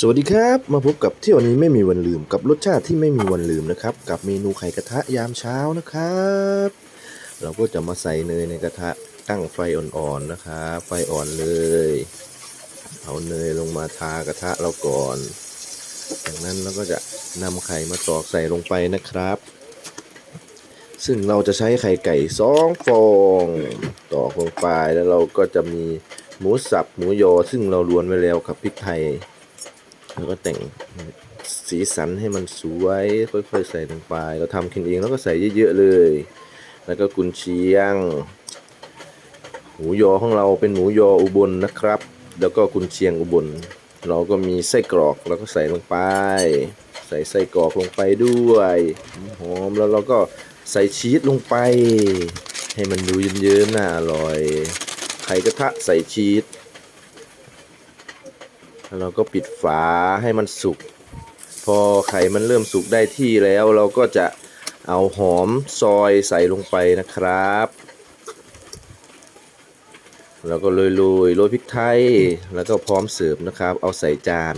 สวัสดีครับ มาพบกับเที่ยวนี้ไม่มีวันลืมกับรสชาติที่ไม่มีวันลืมนะครับ กับเมนูไข่กระทะยามเช้านะครับ เราก็จะมาใส่เนยในกระทะตั้งไฟอ่อนๆนะครับไฟอ่อนเลย เอาเนยลงมาทากระทะเราก่อน จากนั้นเราก็จะนำไข่มาตอกใส่ลงไปนะครับ ซึ่งเราจะใช้ไข่ไก่สองฟองตอกลงไปแล้วเราก็จะมีหมูสับหมูยอซึ่งเรารวนไว้แล้วกับพริกไทย แล้วก็แต่งสีสันให้มันสวยค่อยๆใส่ลงไป เราทำกินเองแล้วก็ใส่เยอะๆเลย แล้วก็กุนเชียง หมูยอของเราเป็นหมูยออุบลนะครับ แล้วก็กุนเชียงอุบล เราก็มีไส้กรอกแล้วก็ใส่ลงไป ใส่ไส้กรอกลงไปด้วยหอมแล้วเราก็ใส่ชีสลงไป ให้มันดูเยิ้มๆน่าอร่อย ไข่กระทะใส่ชีส แล้วเราก็ปิดฝาให้มันสุก พอไข่มันเริ่มสุกได้ที่แล้วเราก็จะเอาหอมซอยใส่ลงไปนะครับ แล้วก็โรยๆโรยพริกไทย แล้วก็พร้อมเสิร์ฟนะครับ เอาใส่จาน